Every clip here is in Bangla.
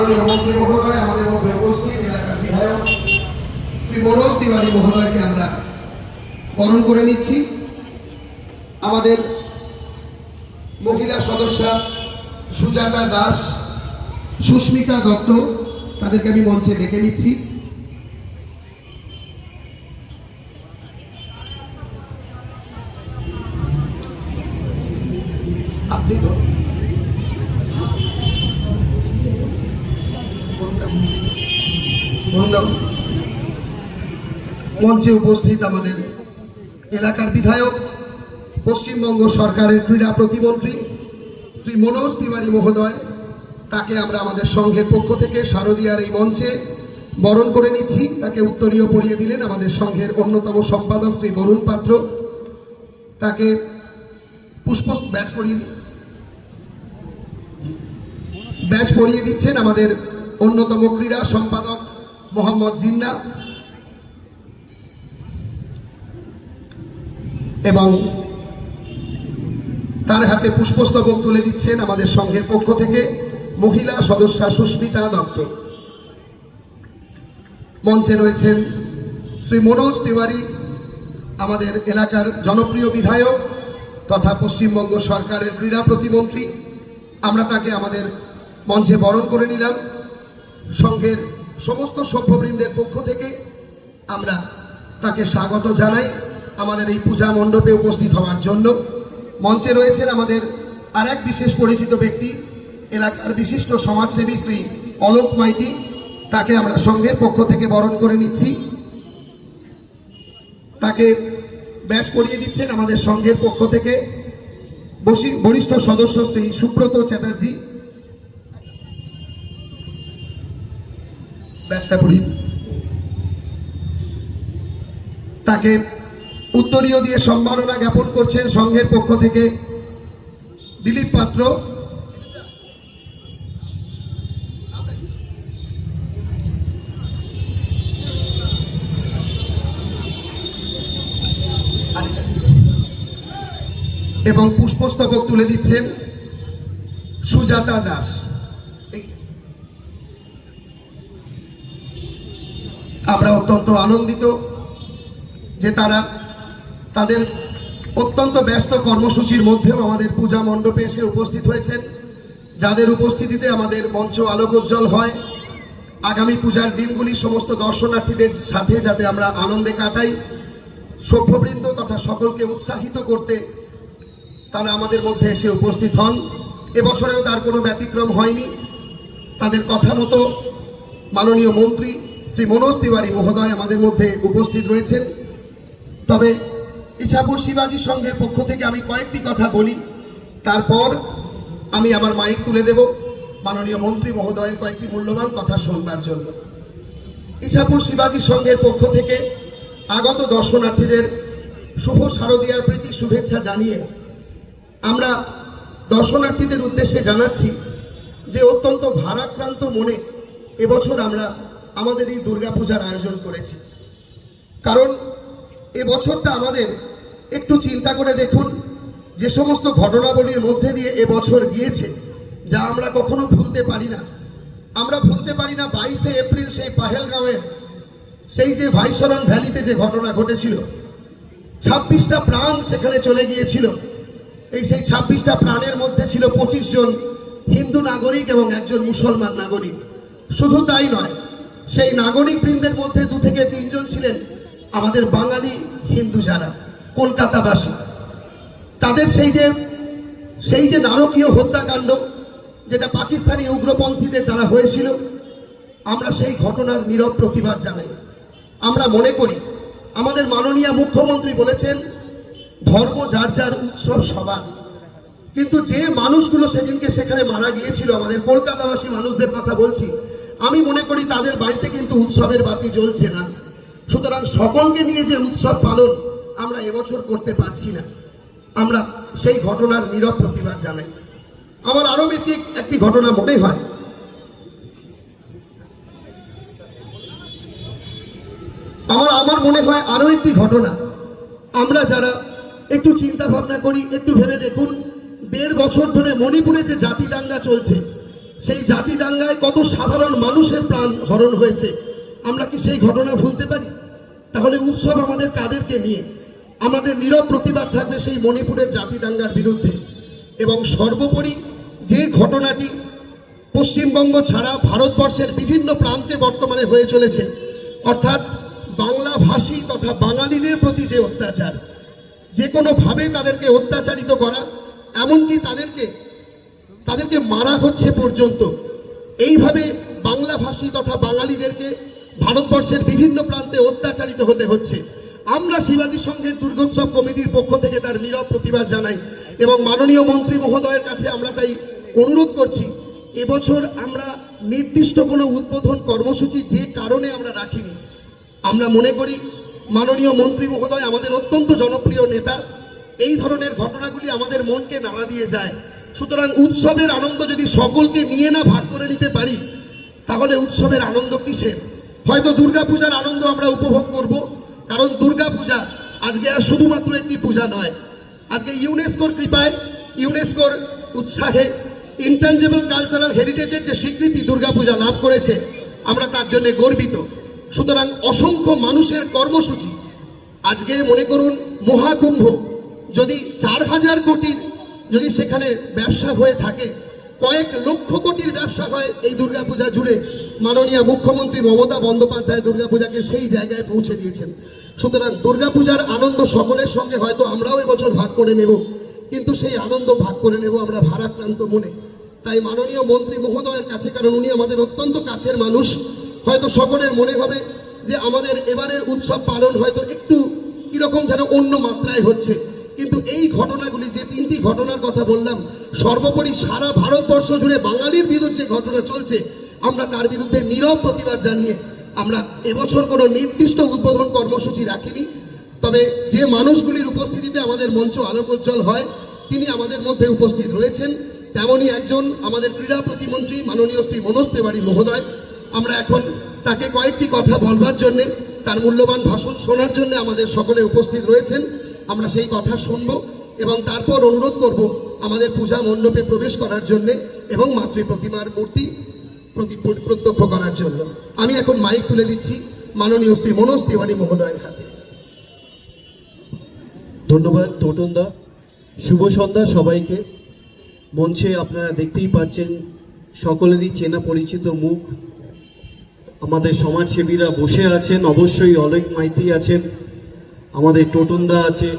মাননীয় মন্ত্রী মহোদয়, আমাদের উপস্থিত এলাকার বিধায়ক শ্রী মনোজ তিওয়ারি মহোদয়কে আমরা বরণ করে নিচ্ছি। আমাদের মহিলা সদস্যা সুজাতা দাস, সুস্মিতা দত্ত, তাদেরকে আমি মঞ্চে ডেকে নিচ্ছি। আপনি তো মঞ্চে উপস্থিত আমাদের এলাকার বিধায়ক, পশ্চিমবঙ্গ সরকারের ক্রীড়া প্রতিমন্ত্রী শ্রী মনোজ তিওয়ারি মহোদয়, তাকে আমরা আমাদের সংঘের পক্ষ থেকে শারদীয়ার এই মঞ্চে বরণ করে নিচ্ছি। তাকে উত্তরীয় পড়িয়ে দিলেন আমাদের সংঘের অন্যতম সম্পাদক শ্রী বরুণ পাত্র। তাকে পুষ্প ব্যাচ দিন ব্যাচ পরিয়ে দিচ্ছেন আমাদের অন্যতম ক্রীড়া সম্পাদক মোহাম্মদ জিন্না এবং তার হাতে পুষ্পস্তবক তুলে দিচ্ছেন আমাদের সংঘের পক্ষ থেকে মহিলা সদস্যা সুস্মিতা দত্ত। মঞ্চে রয়েছেন শ্রী মনোজ তিওয়ারি, আমাদের এলাকার জনপ্রিয় বিধায়ক তথা পশ্চিমবঙ্গ সরকারের ক্রীড়া প্রতিমন্ত্রী। আমরা তাকে আমাদের মঞ্চে বরণ করে নিলাম। সংঘের সমস্ত সভ্যবৃন্দের পক্ষ থেকে আমরা তাকে স্বাগত জানাই আমাদের এই পূজা মণ্ডপে উপস্থিত হওয়ার জন্য। মঞ্চে রয়েছেন আমাদের আর এক বিশেষ পরিচিত ব্যক্তি, এলাকার বিশিষ্ট সমাজসেবী শ্রী অলোক মাইতি। তাকে আমরা সংঘের পক্ষ থেকে বরণ করে নিচ্ছি। তাকে ব্যাচ পরিয়ে দিচ্ছেন আমাদের সংঘের পক্ষ থেকে। বরিষ্ঠ সদস্য শ্রী সুব্রত চ্যাটার্জি। পরিয়ে দিন। তাকে উত্তরীয় দিয়ে সম্মাননা জ্ঞাপন করছেন সংঘের পক্ষ থেকে দিলীপ পাত্র এবং পুষ্পস্তবক তুলে দিচ্ছেন সুজাতা দাস আমরা অত্যন্ত আনন্দিত যে তারা তাদের অত্যন্ত ব্যস্ত কর্মসূচির মধ্যেও আমাদের পূজা মণ্ডপে এসে উপস্থিত হয়েছেন। যাদের উপস্থিতিতে আমাদের মঞ্চ আলোকোজ্জ্বল হয়, আগামী পূজার দিনগুলি সমস্ত দর্শনার্থীদের সাথে যাতে আমরা আনন্দে কাটাই, সভ্যবৃন্দ তথা সকলকে উৎসাহিত করতে তারা আমাদের মধ্যে এসে উপস্থিত হন। এবছরেও তার কোনো ব্যতিক্রম হয়নি। তাদের কথা মতো মাননীয় মন্ত্রী শ্রী মনোজ তিওয়ারি মহোদয় আমাদের মধ্যে উপস্থিত রয়েছেন। তবে ইছাপুর শিবাজি সংঘের পক্ষ থেকে আমি কয়েকটি কথা বলি। তারপর আমি আমার মাইক তুলে দেব। মাননীয় মন্ত্রী মহোদয়ের কয়েকটি মূল্যবান কথা শুনবার জন্য। ইছাপুর শিবাজি সংঘের পক্ষ থেকে আগত দর্শনার্থীদের শুভ শারদীয়ার প্রীতি, শুভেচ্ছা জানিয়ে আমরা দর্শনার্থীদের উদ্দেশ্যে জানাচ্ছি যে অত্যন্ত ভারাক্রান্ত মনে এবছর আমরা আমাদের এই দুর্গাপূজার আয়োজন করেছি। কারণ এ বছরটা আমাদের একটু চিন্তা করে দেখুন, যে সমস্ত ঘটনাবলীর মধ্যে দিয়ে এ বছর গিয়েছে, যা আমরা কখনো ভুলতে পারি না। আমরা ভুলতে পারি না বাইশে এপ্রিল সেই পাহেলগাঁওয়ের, সেই যে ভাইসরন ভ্যালিতে যে ঘটনা ঘটেছিল। ছাব্বিশটা প্রাণ সেখানে চলে গিয়েছিল। এই সেই ছাব্বিশটা প্রাণের মধ্যে ছিল পঁচিশ জন হিন্দু নাগরিক এবং একজন মুসলমান নাগরিক। শুধু তাই নয় সেই নাগরিক বৃন্দের মধ্যে দু থেকে তিনজন ছিলেন আমাদের বাঙালি হিন্দু যারা, কলকাতাবাসী। তাদের সেই যে সেই যে নারকীয় হত্যাকাণ্ড, যেটা পাকিস্তানি উগ্রপন্থীদের দ্বারা হয়েছিল, আমরা সেই ঘটনার নীরব প্রতিবাদ জানাই। আমরা মনে করি, আমাদের মাননীয় মুখ্যমন্ত্রী বলেছেন, ধর্ম যার যার উৎসব সবার। কিন্তু যে মানুষগুলো সেদিনকে সেখানে মারা গিয়েছিল, আমাদের কলকাতাবাসী মানুষদের কথা বলছি আমি মনে করি তাদের বাড়িতে কিন্তু উৎসবের বাতি জ্বলছে না। সুতরাং সকলকে নিয়ে যে উৎসব পালন আমরা এবছর করতে পারছি না। আমরা সেই ঘটনার নীরব প্রতিবাদ জানাই। আমার আরও বেশি একটি ঘটনা মনে হয়। আমার আমার মনে হয় আরও একটি ঘটনা। আমরা যারা একটু চিন্তা ভাবনা করি, একটু ভেবে দেখুন, দেড় বছর ধরে মণিপুরে যে জাতি দাঙ্গা চলছে সেই জাতি দাঙ্গায় কত সাধারণ মানুষের প্রাণ হরণ হয়েছে। আমরা কি সেই ঘটনা ভুলতে পারি? তাহলে উৎসব আমাদের কাদেরকে নিয়ে। আমাদের নীরব প্রতিবাদ থাকবে সেই মণিপুরের জাতি দাঙ্গার বিরুদ্ধে। এবং সর্বোপরি যে ঘটনাটি পশ্চিমবঙ্গ ছাড়া ভারতবর্ষের বিভিন্ন প্রান্তে বর্তমানে হয়ে চলেছে, অর্থাৎ বাংলা ভাষী তথা বাঙালিদের প্রতি যে অত্যাচার, যে কোনোভাবে তাদেরকে অত্যাচারিত করা, এমনকি তাদেরকে তাদেরকে মারা হচ্ছে পর্যন্ত। এইভাবে বাংলা ভাষী তথা বাঙালিদেরকে ভারতবর্ষের বিভিন্ন প্রান্তে অত্যাচারিত হতে হচ্ছে। আমরা শিবাজী সংঘের দুর্গোৎসব কমিটির পক্ষ থেকে তার নীরব প্রতিবাদ জানাই এবং মাননীয় মন্ত্রী মহোদয়ের কাছে আমরা তাই অনুরোধ করছি, এবছর আমরা নির্দিষ্ট কোনো উদ্বোধন কর্মসূচি যে কারণে আমরা রাখিনি। আমরা মনে করি মাননীয় মন্ত্রী মহোদয় আমাদের অত্যন্ত জনপ্রিয় নেতা, এই ধরনের ঘটনাগুলি আমাদের মনকে নাড়া দিয়ে যায়। সুতরাং উৎসবের আনন্দ যদি সকলকে নিয়ে না ভাগ করে নিতে পারি, তাহলে উৎসবের আনন্দ কিসের? হয়তো দুর্গাপূজার আনন্দ আমরা উপভোগ করব, কারণ দুর্গাপূজা আজকে আর শুধুমাত্র একটি পূজা নয়। আজকে ইউনেস্কোর কৃপায়, ইউনেস্কোর উৎসাহে ইন্টানজেবল কালচারাল হেরিটেজের যে স্বীকৃতি দুর্গাপূজা লাভ করেছে, আমরা তার জন্য গর্বিত। সুতরাং অসংখ্য মানুষের কর্মসূচি, আজকে মনে করুন মহাকুম্ভ, যদি চার হাজার কোটির যদি সেখানে ব্যবসা হয়ে থাকে, কয়েক লক্ষ কোটির ব্যবসা হয় এই দুর্গাপূজা জুড়ে, মাননীয় মুখ্যমন্ত্রী মমতা বন্দ্যোপাধ্যায় দুর্গাপূজাকে সেই জায়গায় পৌঁছে দিয়েছেন। সুতরাং দুর্গাপূজার আনন্দ সকলের সঙ্গে হয়তো আমরাও এবছর ভাগ করে নেব, কিন্তু সেই আনন্দ ভাগ করে নেব আমরা ভারাক্রান্ত মনে। তাই মাননীয় মন্ত্রী মহোদয়ের কাছে, কারণ উনি আমাদের অত্যন্ত কাছের মানুষ, হয়তো সকলের মনে হবে যে আমাদের এবারের উৎসব পালন হয়তো একটু কীরকম যেন অন্য মাত্রায় হচ্ছে। কিন্তু এই ঘটনাগুলি যে তিনটি ঘটনার কথা বললাম, সর্বোপরি সারা ভারতবর্ষ জুড়ে বাঙালির বিরুদ্ধে ঘটনা চলছে, আমরা তার বিরুদ্ধে নীরব প্রতিবাদ জানিয়ে আমরা এবছর কোনো নির্দিষ্ট উদ্বোধন কর্মসূচি রাখিনি। তবে যে মানুষগুলির উপস্থিতিতে আমাদের মঞ্চ আলোকোজ্জ্বল হয়, তিনি আমাদের মধ্যে উপস্থিত রয়েছেন। তেমনই একজন আমাদের ক্রীড়া প্রতিমন্ত্রী মাননীয় শ্রী মনোজ তেওয়ারি মহোদয়। আমরা এখন তাকে কয়েকটি কথা বলবার জন্যে, তার মূল্যবান ভাষণ শোনার জন্য আমাদের সকলে উপস্থিত রয়েছেন। আমরা সেই কথা শুনব এবং তারপর অনুরোধ করব আমাদের পূজা মণ্ডপে প্রবেশ করার জন্য এবং মাতৃ প্রতিমার মূর্তি প্রতি- প্রত্যক্ষ করার জন্য। আমি এখন মাইক তুলে দিচ্ছি মাননীয় শ্রী মনোজ তিওয়ারি মহোদয়ের হাতে। ধন্যবাদ টোটনদা শুভ সন্ধ্যা সবাইকে। মঞ্চে আপনারা দেখতেই পাচ্ছেন সকলেরই চেনা পরিচিত মুখ। আমাদের সমাজসেবীরা বসে আছেন, অবশ্যই অলেক মাইতি আছেন। আমাদের টোটনদা আছে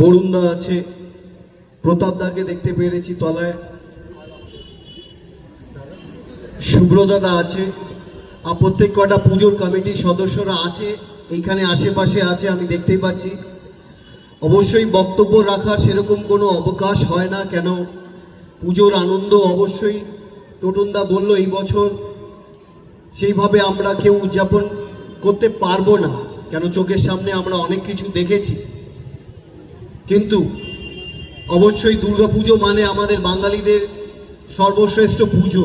বরুণদা আছে, প্রতাপদাকে দেখতে পেরেছি তলায় শুভ্রদাদা আছে, আর প্রত্যেক কটা পুজোর কমিটির সদস্যরা আছে, এইখানে আশেপাশে আছে, আমি দেখতেই পাচ্ছি। অবশ্যই বক্তব্য রাখার সেরকম কোনো অবকাশ হয় না, কেন পুজোর আনন্দ অবশ্যই টোটনদা বলল, এই বছর সেইভাবে আমরা কেউ উদযাপন করতে পারব না। কেন চোখের সামনে আমরা অনেক কিছু দেখেছি? কিন্তু অবশ্যই দুর্গাপুজো মানে আমাদের বাঙালিদের সর্বশ্রেষ্ঠ পুজো।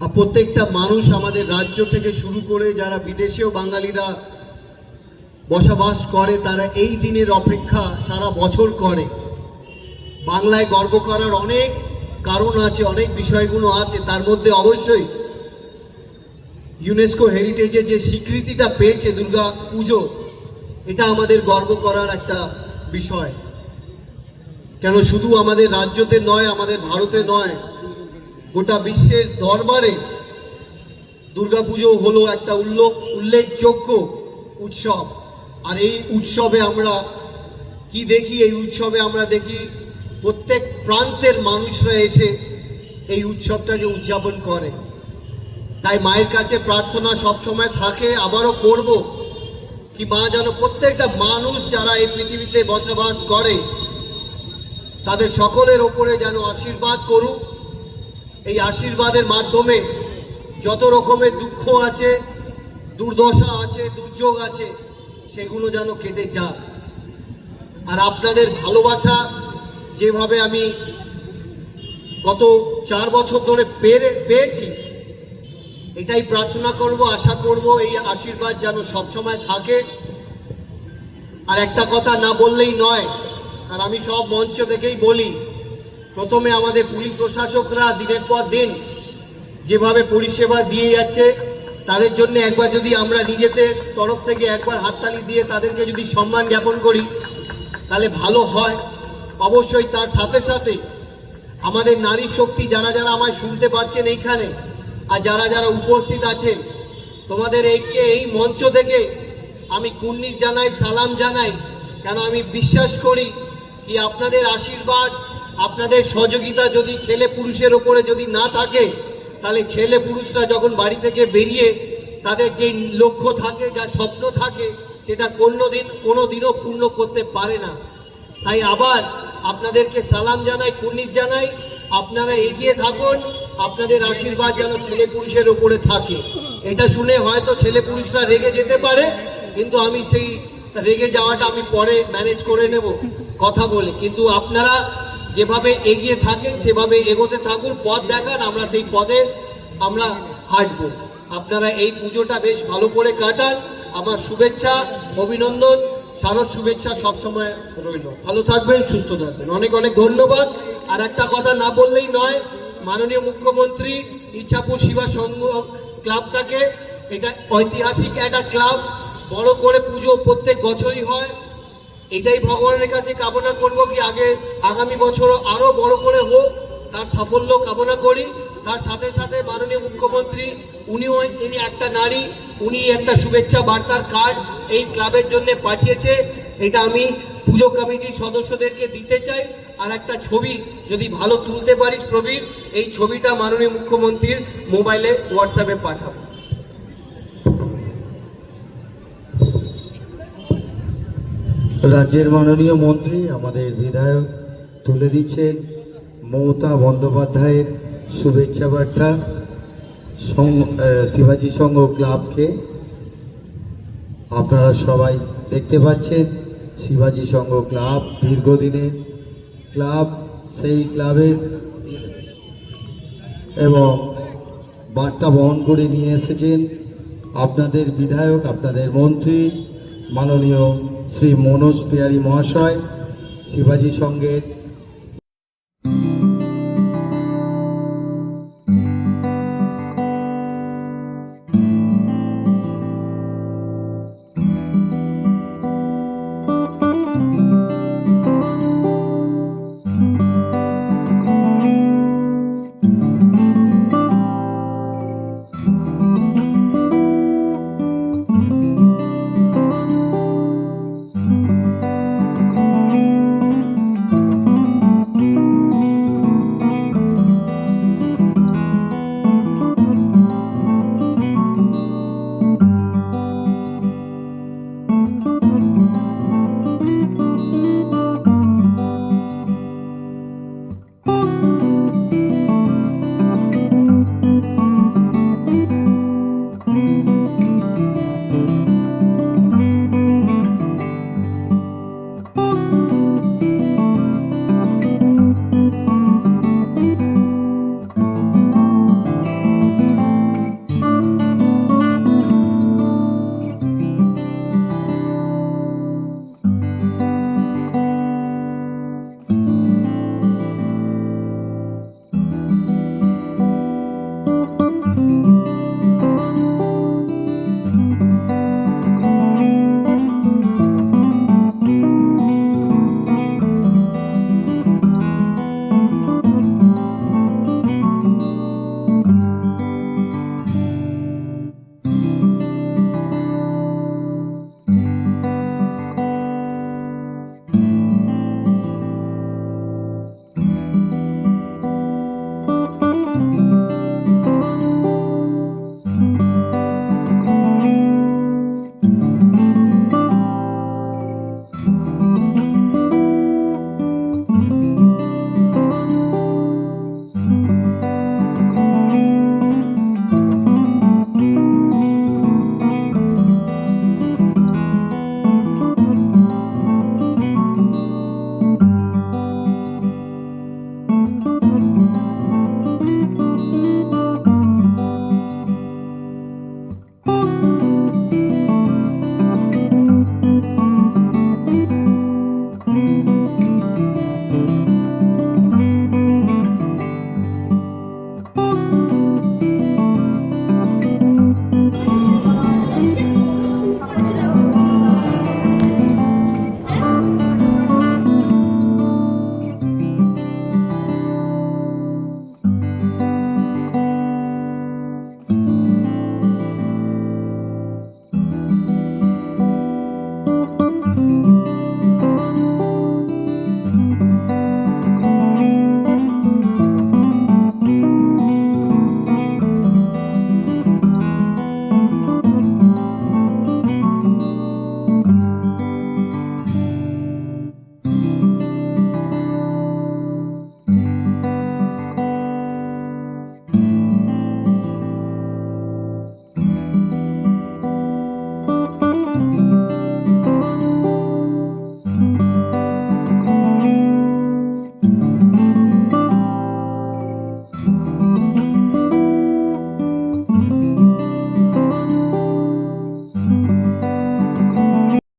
আর প্রত্যেকটা মানুষ আমাদের রাজ্য থেকে শুরু করে যারা বিদেশেও বাঙালিরা বসবাস করে, তারা এই দিনের অপেক্ষা সারা বছর করে। বাংলায় গর্ব করার অনেক কারণ আছে, অনেক বিষয়গুলো আছে। তার মধ্যে অবশ্যই ইউনেস্কো হেরিটেজের যে স্বীকৃতিটা পেয়েছে দুর্গা পুজো, এটা আমাদের গর্ব করার একটা বিষয়। কেন শুধু আমাদের রাজ্যতে নয়, আমাদের ভারতে নয়, গোটা বিশ্বের দরবারে দুর্গাপুজো হলো একটা উল্লেখ উল্লেখযোগ্য উৎসব। আর এই উৎসবে আমরা কি দেখি? এই উৎসবে আমরা দেখি প্রত্যেক প্রান্তের মানুষরা এসে এই উৎসবটাকে উদযাপন করে। তাই মায়ের কাছে প্রার্থনা সবসময় থাকে, আবারও করব। কি মা যেন প্রত্যেকটা মানুষ যারা এই পৃথিবীতে বসবাস করে, তাদের সকলের ওপরে যেন আশীর্বাদ করুক। এই আশীর্বাদের মাধ্যমে যত রকমের দুঃখ আছে, দুর্দশা আছে, দুর্যোগ আছে, সেগুলো যেন কেটে যাক আর আপনাদের ভালোবাসা যেভাবে আমি গত চার বছর ধরে পেরে, পেয়েছি এটাই প্রার্থনা করব, আশা করব এই আশীর্বাদ যেন সবসময় থাকে। আর একটা কথা না বললেই নয়, আর আমি সব মঞ্চ থেকেই বলি, প্রথমে আমাদের পুলিশ প্রশাসকরা দিনের পর দিন যেভাবে পরিষেবা দিয়ে যাচ্ছে, তাদের জন্য একবার যদি আমরা নিজেদের তরফ থেকে একবার হাততালি দিয়ে তাদেরকে যদি সম্মান জ্ঞাপন করি, তাহলে ভালো হয়। অবশ্যই তার সাথে সাথে আমাদের নারী শক্তি যারা যারা আমায় শুনতে পাচ্ছেন এইখানে আর যারা যারা উপস্থিত আছেন, তোমাদের এইকে এই মঞ্চ থেকে আমি কুর্নিশ জানাই, সালাম জানাই। কেন আমি বিশ্বাস করি কি আপনাদের আশীর্বাদ, আপনাদের সহযোগিতা যদি ছেলে পুরুষের ওপরে যদি না থাকে, তাহলে ছেলে পুরুষরা যখন বাড়ি থেকে বেরিয়ে তাদের যে লক্ষ্য থাকে, যা স্বপ্ন থাকে, সেটা কোনো দিন কোনো দিনও পূর্ণ করতে পারে না। তাই আবার আপনাদেরকে সালাম জানাই, কুর্নিশ জানাই। আপনারা এগিয়ে থাকুন। আপনাদের আশীর্বাদ যেন ছেলে পুরুষের ওপরে থাকে। এটা শুনে হয়তো ছেলে পুরুষরা রেগে যেতে পারে, কিন্তু আমি সেই রেগে যাওয়াটা আমি পরে ম্যানেজ করে নেব, কথা বলে। কিন্তু আপনারা যেভাবে এগিয়ে থাকেন, সেভাবে এগোতে থাকুন, পথ দেখান, আমরা সেই পদে আমরা হাঁটবো। আপনারা এই পুজোটা বেশ ভালো করে কাটান। আমার শুভেচ্ছা, অভিনন্দন। শারদ শুভেচ্ছা সবসময় রইল। ভালো থাকবেন, সুস্থ থাকবেন। অনেক অনেক ধন্যবাদ। আর একটা কথা না বললেই নয় মাননীয় মুখ্যমন্ত্রী ইচ্ছাপুর শিবা সংঘ ক্লাবটাকে, এটা ঐতিহাসিক একটা ক্লাব, বড় করে পুজো প্রত্যেক বছরই হয়। এটাই ভগবানের কাছে কামনা করব কি আগে আগামী বছর আরও বড় করে হোক, তার সাফল্য কামনা করি। তার সাথে সাথে মাননীয় মুখ্যমন্ত্রী, উনিও ইনি একটা নারী, উনি একটা শুভেচ্ছা বার্তার কার্ড এই ক্লাবের জন্য পাঠিয়েছে। এটা আমি পুজো কমিটির সদস্যদেরকে দিতে চাই। আর একটা ছবি যদি ভালো তুলতে পারিস প্রবীর, এই ছবিটা মাননীয় মুখ্যমন্ত্রীর মোবাইলে, হোয়াটসঅ্যাপে পাঠাবো। রাজ্যের মাননীয় মন্ত্রী, আমাদের বিধায়ক তুলে দিচ্ছেন মমতা বন্দ্যোপাধ্যায়ের শুভেচ্ছা বার্তা। শিবাজি সংঘ ক্লাবকে আপনারা সবাই দেখতে পাচ্ছেন, শিবাজি সংঘ ক্লাব দীর্ঘদিনের ক্লাব, সেই ক্লাবের এবং বার্তা বহন করে নিয়ে এসেছেন আপনাদের বিধায়ক, আপনাদের মন্ত্রী মাননীয় শ্রী মনোজ তিওয়ারি মহাশয়, শিবাজী সঙ্গের